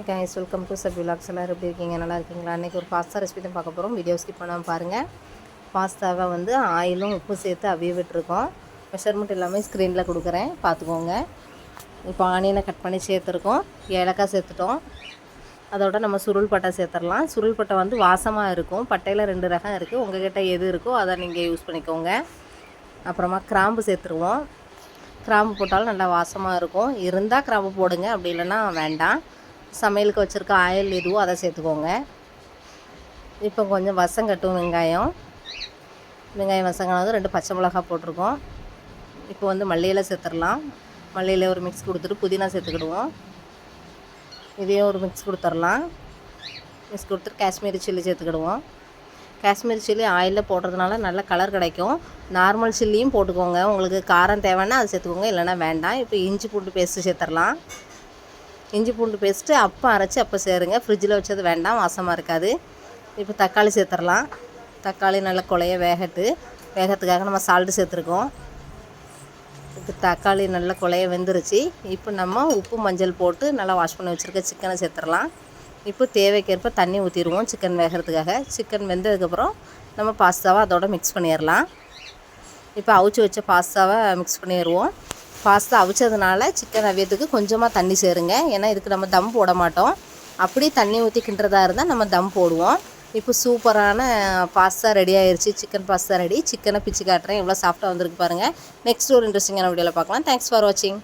Hi guys welcome to sub vlogs எல்லோரும் எப்படி இருக்கீங்க? நல்லா இருக்கீங்களா? அன்றைக்கி ஒரு பாஸ்தா ரெசிபி தான் பார்க்க போகிறோம் வீடியோ ஸ்கிப் பண்ணாமல் பாருங்கள் பாஸ்தாவை வந்து ஆயிலும் உப்பு சேர்த்து அவிய விட்டுருக்கோம். மெஷர்மெண்ட் எல்லாமே ஸ்க்ரீனில் கொடுக்குறேன். பார்த்துக்கோங்க. இப்போ ஆனியனை கட் பண்ணி சேர்த்துருக்கோம். ஏலக்காய் சேர்த்துட்டோம். அதோட நம்ம சுருள் பட்டை சேர்த்துடலாம். சுருள் பட்டை வந்து வாசமாக இருக்கும். பட்டையில் ரெண்டு ரகம் இருக்குது உங்கள்கிட்ட எது இருக்கோ அதை நீங்கள் யூஸ் பண்ணிக்கோங்க. அப்புறமா கிராம்பு சேர்த்துருவோம். கிராம்பு போட்டாலும் நல்லா வாசமாக இருக்கும். இருந்தால் கிராம்பு போடுங்க. அப்படி இல்லைன்னா வேண்டாம். சமையலுக்கு வச்சுருக்க ஆயில் எதுவோ அதை சேர்த்துக்கோங்க. இப்போ கொஞ்சம் வசம் கட்டும் வெங்காயம். வெங்காயம் வசங்கானதும் ரெண்டு பச்சை மிளகா போட்டிருக்கோம். இப்போ வந்து மல்லியில் சேர்த்துடலாம். மல்லியில் ஒரு மிக்ஸ் கொடுத்துட்டு புதினா சேர்த்துக்கிடுவோம். இதையும் ஒரு மிக்ஸ் கொடுத்துர்லாம் மிக்ஸ் கொடுத்துட்டு காஷ்மீரி சில்லி சேர்த்துக்கிடுவோம். காஷ்மீரி சில்லி ஆயிலில் போடுறதுனால நல்ல கலர் கிடைக்கும். நார்மல் சில்லியும் போட்டுக்கோங்க. உங்களுக்கு காரம் தேவைன்னா அது சேர்த்துக்கோங்க. இல்லைன்னா வேண்டாம். இப்போ இஞ்சி பூண்டு பேஸ்ட்டு சேர்த்துடலாம். இஞ்சி பூண்டு பேஸ்ட்டு அப்போ அரைச்சி அப்போ சேருங்க. ஃப்ரிட்ஜில் வச்சது வேண்டாம் வாசமாக இருக்காது. இப்போ தக்காளி சேர்த்துடலாம். தக்காளி நல்லா குழைய வேகட்டு. வேகத்துக்காக நம்ம சால்ட்டு சேர்த்துருக்கோம். இப்போ தக்காளி நல்லா குழைய வெந்துருச்சு. இப்போ நம்ம உப்பு மஞ்சள் போட்டு நல்லா வாஷ் பண்ணி வச்சுருக்க சிக்கனை சேர்த்துடலாம். இப்போ தேவைக்கேற்ப தண்ணி ஊற்றிடுவோம் சிக்கன் வேகிறதுக்காக. சிக்கன் வெந்ததுக்கப்புறம் நம்ம பாஸ்தாவை அதோட மிக்ஸ் பண்ணிடலாம். இப்போ அவிச்சு வச்ச பாஸ்தாவை மிக்ஸ் பண்ணிடுவோம். பாஸ்தா அவிச்சதுனால சிக்கன் அவியத்துக்கு கொஞ்சமாக தண்ணி சேருங்க. ஏன்னா இதுக்கு நம்ம தம் போட மாட்டோம். அப்படி தண்ணி ஊற்றி கிண்டுறதா இருந்தால் நம்ம தம் போடுவோம். இப்போ சூப்பரான பாஸ்தா ரெடி ஆயிடுச்சு சிக்கன் பாஸ்தா ரெடி சிக்கனை பிச்சு காட்டுறேன். எவ்வளோ சாஃப்டாக வந்திருக்கு பாருங்கள் நெக்ஸ்ட் ஒரு இன்ட்ரெஸ்டிங்கான வீடியோவில் பார்க்கலாம். தேங்க்ஸ் ஃபார் வாட்சிங்